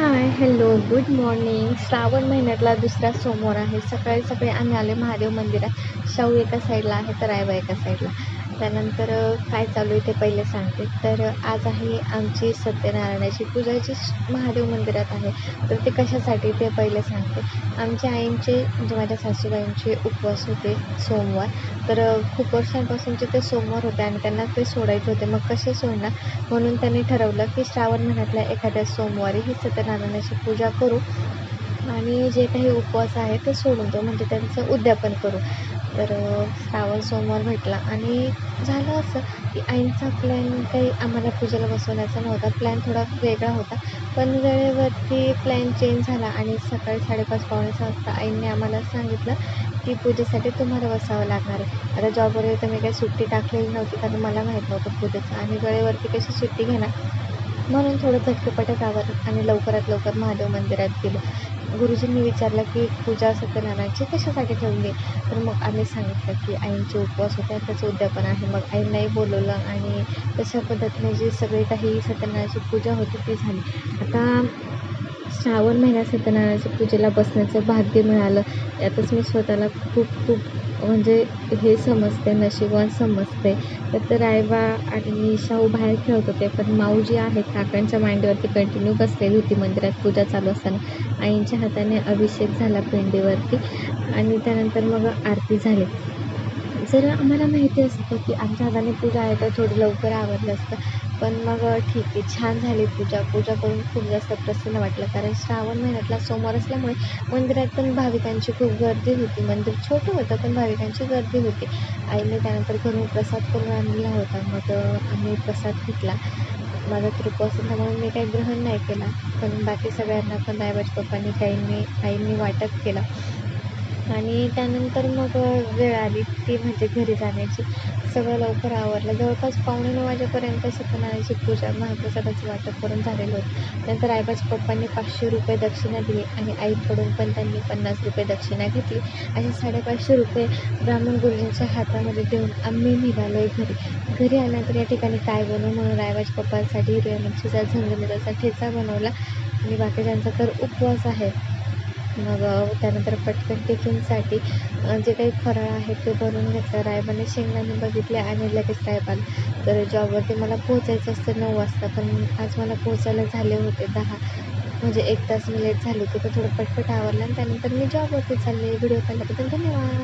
Hi hello good morning Shravan महिन्यातला दुसरा सोमवार आहे. सकाळी सकाळी आम्ही आले महादेव मंदिरात. शाहू एका साईडला आहे तर रायबा एका साईडला त्यानंतर काय चालू आहे ते पहिले सांगते. तर आज आहे आमची सत्यनारायणाची पूजा जी महादेव मंदिरात आहे. तर ते कशासाठी ते पहिले सांगते. आमच्या आईंचे म्हणजे माझ्या सासूबाईंचे उपवास होते सोमवार. तर खूप वर्षांपासूनचे ते सोमवार होते आणि त्यांना ते सोडायचे होते. मग कसे सोडणार? म्हणून त्यांनी ठरवलं की श्रावण महिन्यातल्या एखाद्या सोमवारी ही सत्यनारायणाची पूजा करू आणि जे काही उपवास आहे ते सोडून देऊ. म्हणजे त्यांचं उद्यापन करू. तर श्रावण सोमवार भेटला. आणि झालं असं की आईंचा प्लॅन काही आम्हाला पूजेला बसवण्याचा नव्हता. प्लॅन थोडा वेगळा होता. पण वेळेवरती प्लॅन चेंज झाला आणि सकाळी साडेपाच पावणे सहा वाजता आईंनी आम्हाला सांगितलं की पूजेसाठी तुम्हाला बसावं लागणार आहे. आता जॉबवर तर मी काही सुट्टी टाकलेली नव्हती कारण मला माहीत नव्हतं पूजेचं. आणि वेळेवरती कशी सुट्टी घेणार? म्हणून थोडं झटकेपटक आवरलं आणि लवकरात लवकर महादेव मंदिरात गेलो. गुरुजींनी विचारलं की पूजा सत्यनारायणची कशासाठी ठेवली? तर मग आम्ही सांगितलं की आईंचे उपवास होते आणि त्याचं उद्यापन आहे. मग आईंनाही बोलवलं आणि तशा पद्धतीने जी सगळी काही सत्यनारायणाची पूजा होती ती झाली. आता श्रावण महिन्यात सत्यनारायणाच्या पूजेला बसण्याचं भाग्य मिळालं. यातच मी स्वतःला खूप खूप म्हणजे हे समजते नशिबवान समजते. तर रायबा आणि शाहू बाहेर खेळत होते पण माऊ जी आहेत काकांच्या मांडीवरती कंटिन्यू बसलेली होती मंदिरात पूजा चालू असताना. आईंच्या हाताने अभिषेक झाला पिंडीवरती आणि त्यानंतर मग आरती झाली. जर आम्हाला माहिती असतं की आमच्या हाताने पूजा आहे तर थोडं लवकर आवडलं असतं. पण मग ठीक आहे. छान झाली पूजा. पूजा करून खूप जास्त प्रसन्न वाटलं. कारण श्रावण महिन्यातला सोमवार असल्यामुळे मंदिरात पण भाविकांची खूप गर्दी होती. मंदिर छोटं होतं पण भाविकांची गर्दी होती. आईने त्यानंतर घरून प्रसाद करून आणलेला होता. मग आम्ही प्रसाद घेतला. माझा तर उपवास असल्यामुळे मी काही ग्रहण नाही केला. पण बाकी सगळ्यांना पण रायबाच्या पप्पांनी काहींनी आईंनी वाटप केलं. आणि त्यानंतर मग वेळ आली ती म्हणजे घरी जाण्याची. सगळं लवकर आवरलं. जवळपास पावणे नऊ वाजेपर्यंत सत्यनारायणाची पूजा महाप्रसादाचं वाटप करून झालेलं होतं. नंतर रायबाच्या पप्पांनी पाचशे रुपये दक्षिणा दिली आणि आईकडून पण त्यांनी पन्नास रुपये दक्षिणा घेतली. असे साडेपाचशे रुपये ब्राह्मण गुरुजींच्या हातामध्ये देऊन आम्ही निघालो आहे घरी घरी आल्यानंतर या ठिकाणी काय बनवू म्हणून रायबाच्या पप्पांसाठी हिरव्या मिरचीचा झणझणीचा ठेचा बनवला. आणि बाकीच्यांचा तर उपवास आहे. मग त्यानंतर पटकन टिफिनसाठी जे काही फराळ आहे ते बनवून घेतलं. रायबाने शेंगदाणे बघितले आणि लगेच रायबान तर जॉबवरती मला पोहोचायचं असतं नऊ वाजता पण आज मला पोहोचायला झाले होते दहा. म्हणजे एक तास मी लेट झाली होती तर थोडं पटपट आवरलं आणि त्यानंतर मी जॉबवरती चालले. व्हिडिओ पाहिल्याबद्दल धन्यवाद.